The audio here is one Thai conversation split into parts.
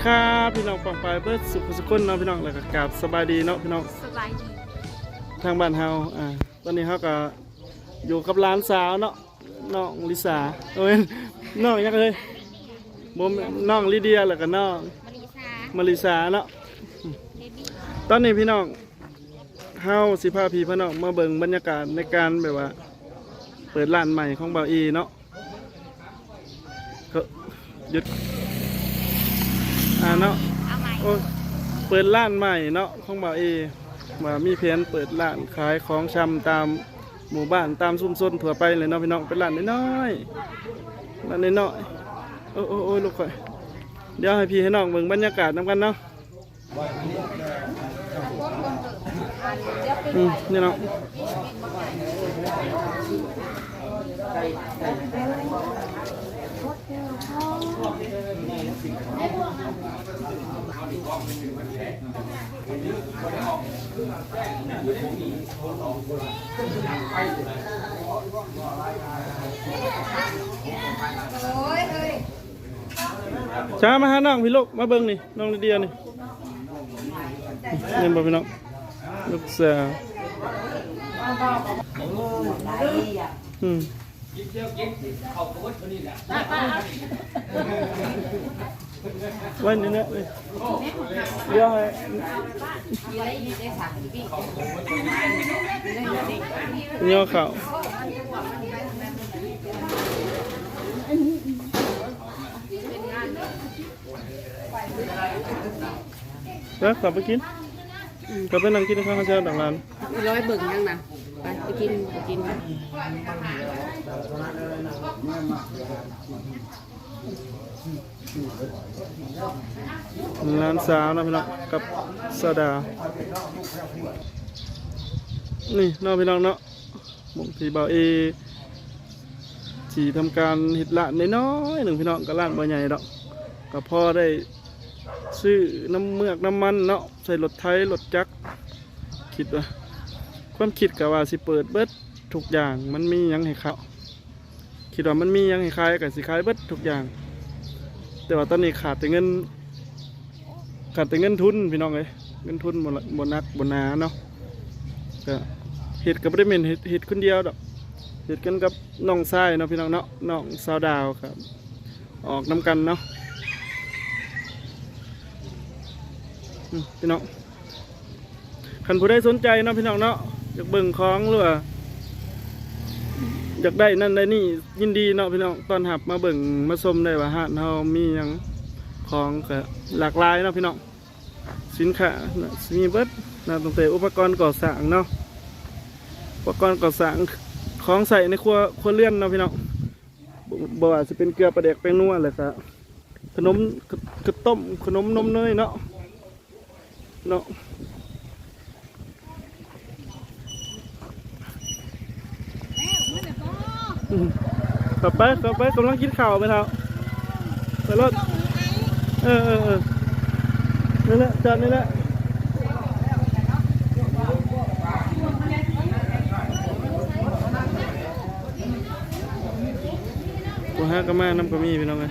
ดีครับพี่น้องปังปายเบิร์ดสุขสุขคนเนาะพี่น้องแล้วก็กราบสบายดีเนาะพี่น้องสบายดีทางบ้านเฮาอ่าตอนนี้เฮาก็อยู่กับหลานสาวเนาะน้องลิสาโอ้ยน้องยังเลยบ่แม่นน้องลิเดียแล้วก็น้องมาริซามาริสาเนาะเบบี้ตอนนี้พี่น้องเฮาสิพาพี่พี่น้องมาเบิ่งบรรยากาศในการแบบว่า เปิดร้านใหม่ของเบาอีเนาะก็หยุด อ่าเนาะโอ้ยเปิดร้านใหม่เนาะของบ่าวเอว่ามีแผนเปิดร้านขายของชำตามหมู่บ้านตามชุมชนทั่วไปเลยเนาะพี่น้องเป็นร้านน้อยๆร้านน้อยๆโอ้โอ้โอ้ยลูกข่อยเดี๋ยวให้พี่ให้น้องเบิ่งบรรยากาศน้ำกันเนาะอืมนี่เนาะ ช้ามาหาน้องพี่ลูกมาเบิ่งนี่น้องลิเดียนี่นี่บ่พี่น้องลูกสาวอืม ว้นี่นะเอ้ยเดี๋ยวให้เดี๋ยเขาแล้วกลับไปกินกลับไปนั่งกินข้าวข้าวเช้าดังร้านร้อยเบิ่งยังนะไปไปกินไปกิน ร้านสาวนะพี่น้องกับสดา นี่น้องพี่น้องเนาะหมงทีเบาเอที่ทำการห็ดละน้อยๆหนึ่งพี่น้องก็ร้านบ่ใหญ่ดอกก็พอได้ซื้อน้ำเมือกน้ำมันเนาะใส่รถไถรถจักรคิดว่าความคิดก็ว่าสิเปิดเบิดทุกอย่างมันมียังให้เขา คิดว่ามันมียังให้ขายก็สิขายเบิดทุกอย่าง แต่ว่าตอนนี้ขาดแต่เงิน ขาดแต่เงินทุนพี่น้องเลยเงินทุนบนบนนักบนนาเนาะก็เห็ดกับได้เมนเห็ดเห็ดคนเดียวดอกเห็ดกันกับน้องชายเนาะพี่น้องเนาะน้องสาวดาวครับ ออกน้ำกันเนาะพี่น้องคันผู้ใดสนใจเนาะพี่น้องเนาะอยากเบิ่งของหรือว่า อยากได้นั่นได้นี่ยินดีเนาะพี่น้องตอนหับมาเบิ่งมาชมได้ว่าห้านเฮามีหยังของก็หลากหลายเนาะพี่น้องสินค้าน่ะมีเบิดนะตั้งแต่อุปกรณ์ก่อสร้างเนาะอุปกรณ์ก่อสร้างของใส่ในครัวครัวเรือนเนาะพี่น้องบ่ว่าจะเป็นเกลือปลาแดกแป้งนัวเลยครับขนมกระต้มขนมนมเนยเนาะเนาะ ต่อไปต่อไปกำลังกินข้าวไหมครับไปรถเออเออเออนี่แหละจอดนี่แหละกูห้ากระมาน้ำกระมีพี่น้องเลย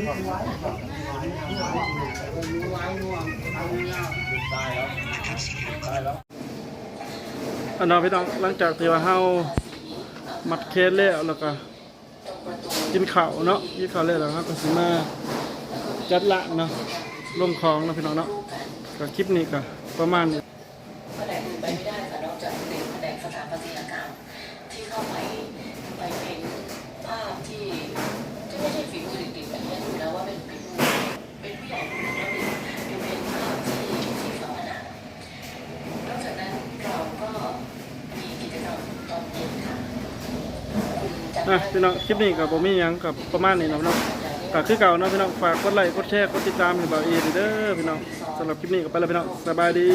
อันนั้นพี่น้องหลังจากที่ว่าเฮามัดเคสแล้วแล้วก็กินข้าวเนาะกินข้าวแล้วแล้วครับก็สิมาจัดละเนาะลงคลองเนาะพี่น้องเนาะก็คลิปนี้ก็ประมาณนี้ แผนกอื่นไปไม่ได้ค่ะนอกจากเป็นแผนกสถาปัตยกรรมที่เข้าไปไปเป็นภาพที่ที่ไม่ใช่ฝีมือเด็กๆแต่เนี่ยดูแล้วว่าเป็นฝีมือเป็นผู้ใหญ่คนหนึ่งแล้วเป็นเป็นภาพที่ที่ฝาผนังนอกจากนั้นเราก็มีกิจกรรมต อะพี่น้องคลิปนี้กับผมมีหยังกับประมาณนี้เนาะพี่น้องก็คือเก่าเนาะพี่น้องฝากกดไลค์กดแชร์กดติดตามให้บ่าวเอเด้อพี่น้องสำหรับคลิปนี้ก็ไปแล้วพี่น้องสบายดี